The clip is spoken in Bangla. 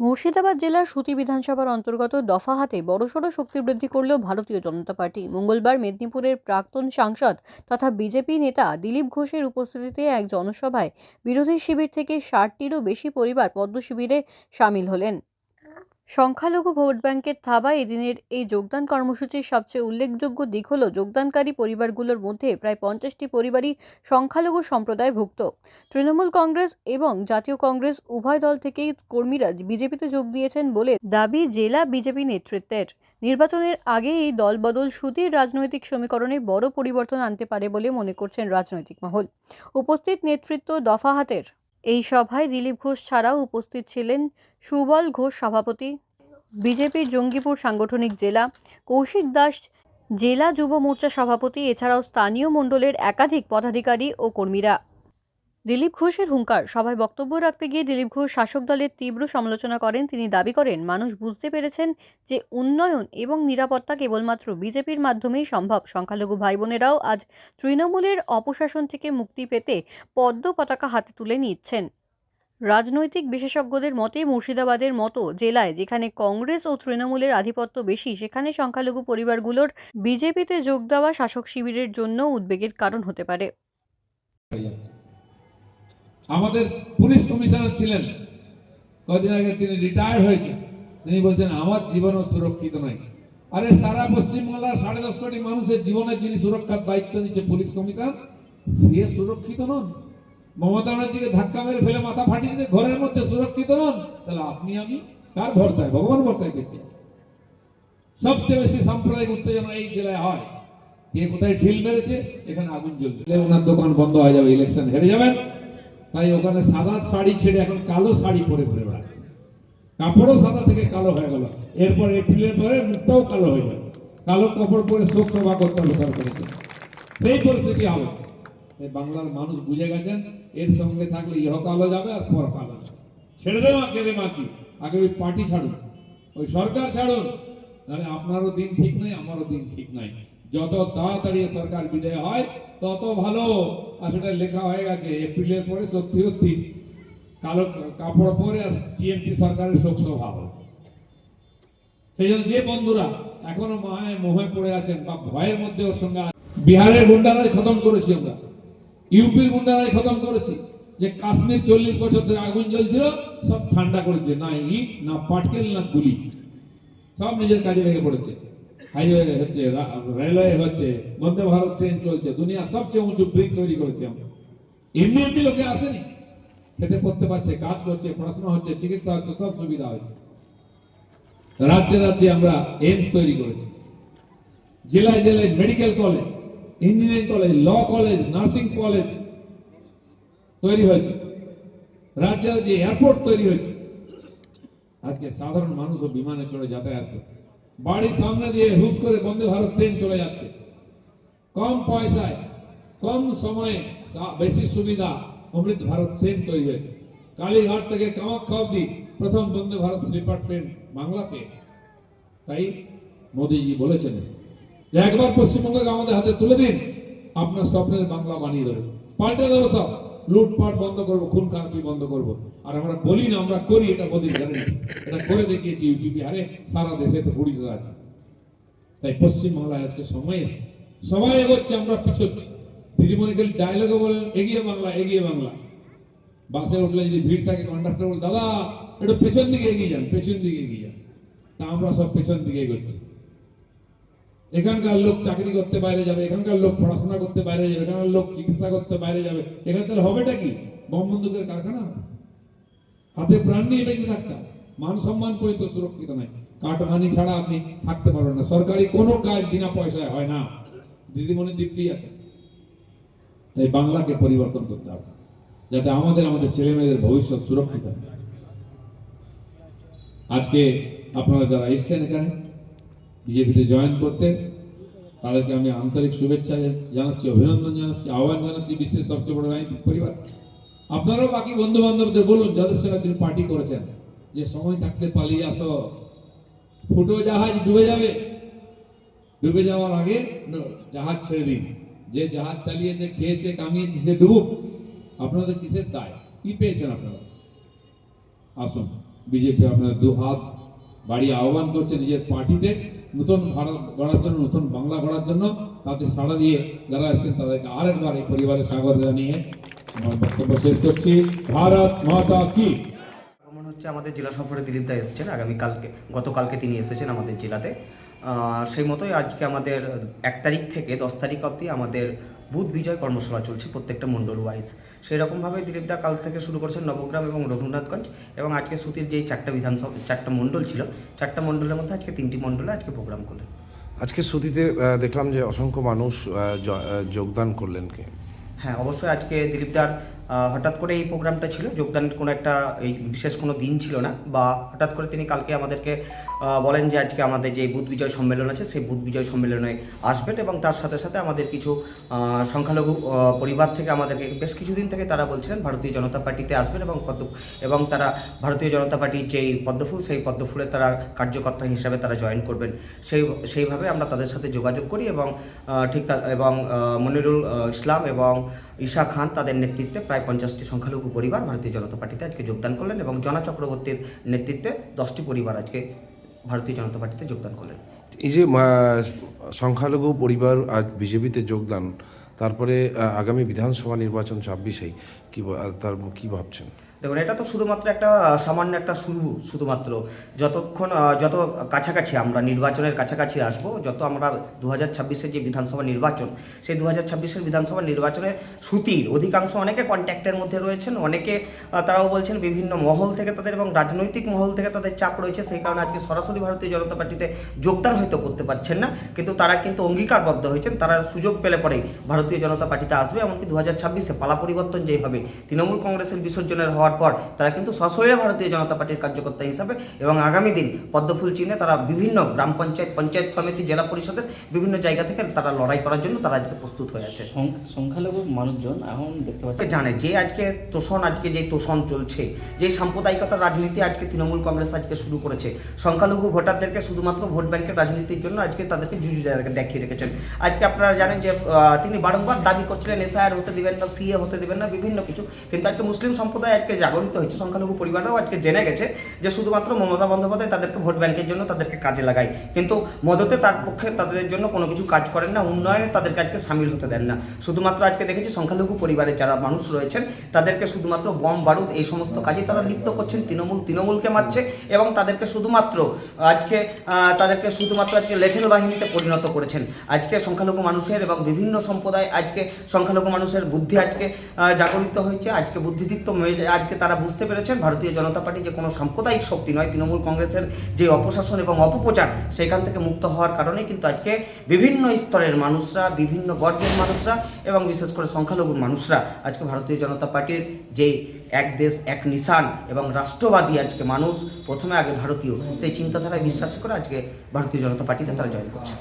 মুর্শিদাবাদ জেলার সুতি বিধানসভার অন্তর্গত দফাহাতে বড়সড় শক্তি বৃদ্ধি করল ভারতীয় জনতা পার্টি। মঙ্গলবার মেদিনীপুরের প্রাক্তন সাংসদ তথা বিজেপি নেতা দিলীপ ঘোষের উপস্থিতিতে এক জনসভায় বিরোধী শিবির থেকে ষাটটিরও বেশি পরিবার পদ্ম শিবিরে সামিল হলেন। সংখ্যালঘু ভোট ব্যাংকের থাবা এদিনের এই যোগদান কর্মসূচির সবচেয়ে উল্লেখযোগ্য দিক হল যোগদানকারী পরিবারগুলোর মধ্যে প্রায় পঞ্চাশটি পরিবারই সংখ্যালঘু সম্প্রদায়ভুক্ত। তৃণমূল কংগ্রেস এবং জাতীয় কংগ্রেস উভয় দল থেকেই কর্মীরা বিজেপিতে যোগ দিয়েছেন বলে দাবি জেলা বিজেপি নেতৃত্বের। নির্বাচনের আগে এই দলবদল সুতির রাজনৈতিক সমীকরণে বড় পরিবর্তন আনতে পারে বলে মনে করছেন রাজনৈতিক মহল। উপস্থিত নেতৃত্ব দফাহাতের এই সভায় দিলীপ ঘোষ ছাড়াও উপস্থিত ছিলেন সুবল ঘোষ সভাপতি বিজেপির জঙ্গিপুর সাংগঠনিক জেলা, কৌশিক দাস জেলা যুব মোর্চা সভাপতি, এছাড়াও স্থানীয় মণ্ডলের একাধিক পদাধিকারী ও কর্মীরা। দিলীপ ঘোষের হুঙ্কার, সভায় বক্তব্য রাখতে গিয়ে দিলীপ ঘোষ শাসক দলের তীব্র সমালোচনা করেন। তিনি দাবি করেন, মানুষ বুঝতে পেরেছেন যে উন্নয়ন এবং নিরাপত্তা কেবলমাত্র বিজেপির মাধ্যমেই সম্ভব। সংখ্যালঘু ভাই বোনেরাও আজ তৃণমূলের অপশাসন থেকে মুক্তি পেতে পদ্ম পতাকা হাতে তুলে নিচ্ছেন। রাজনৈতিক বিশেষজ্ঞদের মতে, মুর্শিদাবাদের মতো জেলায় যেখানে কংগ্রেস ও তৃণমূলের আধিপত্য বেশি, সেখানে সংখ্যালঘু পরিবারগুলোর বিজেপিতে যোগ দেওয়া শাসক শিবিরের জন্য উদ্বেগের কারণ হতে পারে। আমাদের পুলিশ কমিশনার ছিলেন। কদিন আগে তিনি রিটায়ার হয়েছে তিনি বলছেন, আমার জীবনও সুরক্ষিত নয়। আরে, সারা পশ্চিমবাংলার সাড়ে দশ কোটি মানুষের জীবনের যিনি সুরক্ষার দায়িত্ব নিচ্ছে পুলিশ কমিশন, সে সুরক্ষিত নন। মমতা ব্যানার্জিকে ধাক্কা মেরে ফেলে মাথা ফাটিয়ে দিয়ে ঘরের মধ্যে সুরক্ষিত নন, তাহলে আপনি আমি কার ভরসায়? ভগবান ভরসায় করছি সবচেয়ে বেশি সাম্প্রদায়িক উত্তেজনা এই জেলায় হয়। কে কোথায় ঢিল মেরেছে? এখানে আগুন জ্বলছে। ওনার দোকান বন্ধ হয়ে যাবে ইলেকশন হেরে যাবেন। তাই ওখানে সাদা শাড়ি ছেড়ে এখন কালো শাড়ি পরে ঘুরে বেড়াচ্ছে। কাপড়ও সাদা থেকে কালো হয়ে গেল। এরপর এপ্রিলের পরে মুখটাও কালো হয়ে যাবে কালো কাপড় পরে শোক সভা করতে হবে সরকারকে। সেই পরিস্থিতি হবে। বাংলার মানুষ বুঝে গেছেন এর সঙ্গে থাকলে ইহকালও যাবে আর পরকালও যাবে। ছেড়ে দেওয়া কেঁদে মাছি আগে ওই পার্টি ছাড়ুন। ওই সরকার ছাড়ুন। তাহলে আপনারও দিন ঠিক নাই, আমারও দিন ঠিক নাই। যত তাড়াতাড়ি সরকার বিদায় হয়, তত ভালো। আর সেটা লেখা হয়ে গেছে, এপ্রিলের পরে সত্যি সত্যি কালো কাপড় পরে আর টিএমসি সরকারের শোক সভা হবে। সেই জন্য যে বন্ধুরা এখনও মায়ে মোহে পড়ে আছেন বা ভয়ের মধ্যে ওর সঙ্গে বিহারের গুন্ডারাই খতম করেছি আমরা। ইউপির গুন্ডারাই খতম করেছি। যে কাশ্মীর চল্লিশ বছর ধরে আগুন জ্বলছিল, সব ঠান্ডা করেছে, না ইট, না পাটকেল, না গুলি। সব নিজের কাজে লেগে পড়েছে। হাইওয়ে হচ্ছে রেলওয়ে হচ্ছে, বন্দে ভারত ট্রেন চলছে দুনিয়া সবচেয়ে উঁচু ব্রিজ তৈরি করেছি আমরা। এমনি এমনি লোকে আসেনি। খেতে পড়তে পারছে, কাজ করছে, পড়াশোনা হচ্ছে, চিকিৎসা হচ্ছে, সব সুবিধা হচ্ছে রাজ্যে রাজ্যে আমরা এইমস তৈরি করেছি। জেলায় জেলায় medical college engineering college law college nursing college তৈরি হয়েছে। রাজ্যে রাজ্যে এয়ারপোর্ট তৈরি হয়েছে। আজকে সাধারণ মানুষও বিমানে চড়ে যাতায়াত করে বাড়ির সামনে দিয়ে হুস করে বন্দে ভারত ট্রেন চলে যাচ্ছে। কম পয়সায়, কম সময়ে বেশি সুবিধা অমৃত ভারত ট্রেন তৈরি হয়েছে। কালীঘাট থেকে কামাখ্যা অব্দি প্রথম বন্দে ভারত স্লিপার ট্রেন বাংলাতে। তাই মোদীজি বলেছেন একবার পশ্চিমবঙ্গকে আমাদের হাতে তুলে দিন, আপনার স্বপ্নের বাংলা বানিয়ে দেবো। পাল্টে দেবো সব। লুটপাট বন্ধ করব, খুন খারাপি বন্ধ করব। আর আমরা বলি না, আমরা করি, এটা মোদী জানেন এটা করে দেখিয়েছি ইউপি বিহারে সারা দেশে তো উড়িয়ে যাচ্ছে তাই পশ্চিমবাংলায় আজকে সময় এসে সবাই এগোচ্ছে, আমরা পিছোচ্ছি। দিদিমণি খালি ডায়লগে বলেন এগিয়ে বাংলা এগিয়ে বাংলা। বাসে উঠলে যদি ভিড় থাকে কন্ডাক্টর বলে, দাদা, একটু পেছন দিকে এগিয়ে যান, পেছন দিকে এগিয়ে যান। তা আমরা সব পেছন দিকে এগোচ্ছি। এখানকার লোক চাকরি করতে বাইরে যাবে, এখানকার লোক পড়াশোনা করতে বাইরে যাবে, এখানকার লোক চিকিৎসা করতে বাইরে যাবে। এখানে তাহলে হবেটা কি? বম বন্দুকের কারখানা? হাতে প্রাণ নিয়ে বেঁচে থাকতাম মান সম্মান পর্যন্ত সুরক্ষিত নাই কাটমানি ছাড়া আপনি থাকতে পারবেন না। সরকারি কোনো কাজ বিনা পয়সায় হয় না। দিদিমণি দিব্যি আছে তাই বাংলাকে পরিবর্তন করতে হবে। যাতে আমাদের আমাদের ছেলে মেয়েদের ভবিষ্যৎ সুরক্ষিত আজকে আপনারা যারা এসছেন এখানে বিজেপিতে জয়েন করতে। তাদেরকে আমি আন্তরিক শুভেচ্ছা জানাচ্ছি, অভিনন্দন জানাচ্ছি, আহ্বান জানাচ্ছি বিশ্বের সবচেয়ে বড় রাজনৈতিক পরিবার। আপনারাও বাকি বন্ধু বান্ধবদের বলুন, যাদের সঙ্গে তিনি পার্টি করেছেন, যে সময় থাকতে পালিয়ে আসো। ফুটো জাহাজ ডুবে যাবে। ডুবে যাওয়ার আগে জাহাজ ছেড়ে দিন। যে জাহাজ চালিয়েছে, খেয়েছে, কামিয়েছে, সে ডুবুক। আপনাদের কিসের দায়? কি পেয়েছেন আপনারা? আসুন, বিজেপি আপনার দু হাত বাড়িয়ে আহ্বান করছে নিজের পার্টিতে নতুন ভারত গড়ার জন্য, নতুন বাংলা গড়ার জন্য তাতে সাড়া দিয়ে যারা এসেছেন তাদেরকে আরেকবার এই পরিবারের স্বাগত জানিয়ে আমার বক্তব্য শেষ করছি। ভারত মাতা কি? হচ্ছে আমাদের জেলা সফরে দিলীপ দা এসেছেন, আগামীকালকে, গতকালকে তিনি এসেছেন আমাদের জেলাতে। সেই মতোই আজকে আমাদের এক তারিখ থেকে দশ তারিখ অবধি আমাদের বুথ বিজয় কর্মশালা চলছে প্রত্যেকটা মণ্ডল ওয়াইজ সেই রকমভাবে দিলীপদা কাল থেকে শুরু করছেন নবগ্রাম এবং রঘুনাথগঞ্জ এবং আজকে সুতির যে চারটা বিধানসভা চারটা মণ্ডল ছিল চারটা মণ্ডলের মধ্যে আজকে তিনটি মণ্ডলে আজকে প্রোগ্রাম করলেন। আজকে সুতিতে দেখলাম যে অসংখ্য মানুষ যোগদান করলেন কে? হ্যাঁ অবশ্যই আজকে দিলীপদার হঠাৎ করে এই প্রোগ্রামটা ছিল। যোগদানের কোনো একটা, এই বিশেষ কোনো দিন ছিল না। বা হঠাৎ করে তিনি কালকে আমাদেরকে বলেন যে আজকে আমাদের যে বুধ বিজয় সম্মেলন আছে, সেই বুধ বিজয় সম্মেলনে আসবেন এবং তার সাথে সাথে আমাদের কিছু সংখ্যালঘু পরিবার থেকে আমাদেরকে বেশ কিছুদিন থেকে তারা বলছিলেন, ভারতীয় জনতা পার্টিতে আসবেন এবং পদ্ম, এবং তারা ভারতীয় জনতা পার্টির যেই পদ্মফুল, সেই পদ্মফুলে তারা কার্যকর্তা হিসাবে তারা জয়েন করবেন। সেই, সেইভাবে আমরা তাদের সাথে যোগাযোগ করি এবং ঠিক এবং মনিরুল ইসলাম এবং ঈশা খান তাদের নেতৃত্বে প্রায় পঞ্চাশটি সংখ্যালঘু পরিবার ভারতীয় জনতা পার্টিতে আজকে যোগদান করলেন এবং জনা চক্রবর্তীর নেতৃত্বে দশটি পরিবার আজকে ভারতীয় জনতা পার্টিতে যোগদান করলেন। এই যে সংখ্যালঘু পরিবার আজ বিজেপিতে যোগদান, তারপরে আগামী বিধানসভা নির্বাচন ছাব্বিশেই, কী তার কী ভাবছেন? দেখুন, এটা তো শুধুমাত্র একটা সামান্য একটা শুরু, শুধুমাত্র। যতক্ষণ যত কাছাকাছি আমরা নির্বাচনের কাছাকাছি আসব, যত আমরা দু হাজার ছাব্বিশের যে বিধানসভা নির্বাচন, সেই দু হাজার ছাব্বিশের বিধানসভা নির্বাচনের সুতির অধিকাংশ অনেকে কন্ট্যাক্টের মধ্যে রয়েছেন, অনেকে তারাও বলছেন বিভিন্ন মহল থেকে তাদের এবং রাজনৈতিক মহল থেকে তাদের চাপ রয়েছে, সেই কারণে আজকে সরাসরি ভারতীয় জনতা পার্টিতে যোগদান হয়তো করতে পারছেন না, কিন্তু তারা কিন্তু অঙ্গীকারবদ্ধ হয়েছেন, তারা সুযোগ পেলে পরেই ভারতীয় জনতা পার্টিতে আসবে, এমনকি দু হাজার ছাব্বিশে পালা পরিবর্তন যেই হবে, তৃণমূল কংগ্রেসের বিসর্জনের হওয়ার পর তারা কিন্তু সশরীরে ভারতীয় জনতা পার্টির কার্যকর্তা হিসাবে এবং আগামী দিন পদ্মফুল চিহ্নে তারা বিভিন্ন গ্রাম পঞ্চায়েত পঞ্চায়েত সমিতি জেলা পরিষদের বিভিন্ন জায়গা থেকে তারা লড়াই করার জন্য তারা আজকে প্রস্তুত হয়ে আছে। সংখ্যা- সংখ্যালঘু মানুষজন এখন দেখতে পাচ্ছি জানে যে আজকে তোষণ আজকে যে তোষণ চলছে যে সাম্প্রদায়িকতার রাজনীতি আজকে তৃণমূল কংগ্রেস আজকে শুরু করেছে সংখ্যালঘু ভোটারদেরকে শুধুমাত্র ভোট ব্যাংকের রাজনীতির জন্য আজকে তাদেরকে জুজু জায়গাকে দেখিয়ে রেখেছেন। আজকে আপনারা জানেন যে তিনি বারংবার দাবি করছিলেন এসআইআর হতে দিবেন না সিএ হতে দিবেন না বিভিন্ন কিছু। কিন্তু আজকে মুসলিম সম্প্রদায় আজকে জাগরিত হয়েছে, সংখ্যালঘু পরিবাররাও আজকে জেনে গেছে যে শুধুমাত্র মমতা বন্দ্যোপাধ্যায় তাদেরকে ভোট ব্যাংকের জন্য তাদেরকে কাজে লাগায়। কিন্তু মদতে তার পক্ষে তাদের জন্য কোনো কিছু কাজ করেন না, উন্নয়নে তাদেরকে আজকে সামিল হতে দেন না। শুধুমাত্র আজকে দেখেছি সংখ্যালঘু পরিবারের যারা মানুষ রয়েছেন, তাদেরকে শুধুমাত্র বম, বারুদ এই সমস্ত কাজে তারা লিপ্ত করছেন, তৃণমূল, তৃণমূলকে মারছে এবং তাদেরকে শুধুমাত্র আজকে তাদেরকে শুধুমাত্র আজকে লেঠেল বাহিনীতে পরিণত করেছেন। আজকে সংখ্যালঘু মানুষের এবং বিভিন্ন সম্প্রদায় আজকে সংখ্যালঘু মানুষের বুদ্ধি আজকে জাগরিত হয়েছে, আজকে বুদ্ধিদীপ্ত হয়ে- আজকে তারা বুঝতে পেরেছেন। ভারতীয় জনতা পার্টি যে কোনো সাম্প্রদায়িক শক্তি নয়, তৃণমূল কংগ্রেসের যে অপশাসন এবং অপপ্রচার, সেখান থেকে মুক্ত হওয়ার কারণে কিন্তু আজকে বিভিন্ন স্তরের মানুষরা, বিভিন্ন বর্গের মানুষরা এবং বিশেষ করে সংখ্যালঘুর মানুষরা আজকে ভারতীয় জনতা পার্টির যে এক দেশ, এক নিশান এবং রাষ্ট্রবাদী আজকে মানুষ, প্রথমে আগে ভারতীয়। সেই চিন্তাধারায় বিশ্বাস করে আজকে ভারতীয় জনতা পার্টিতে তারা জয়েন করছে।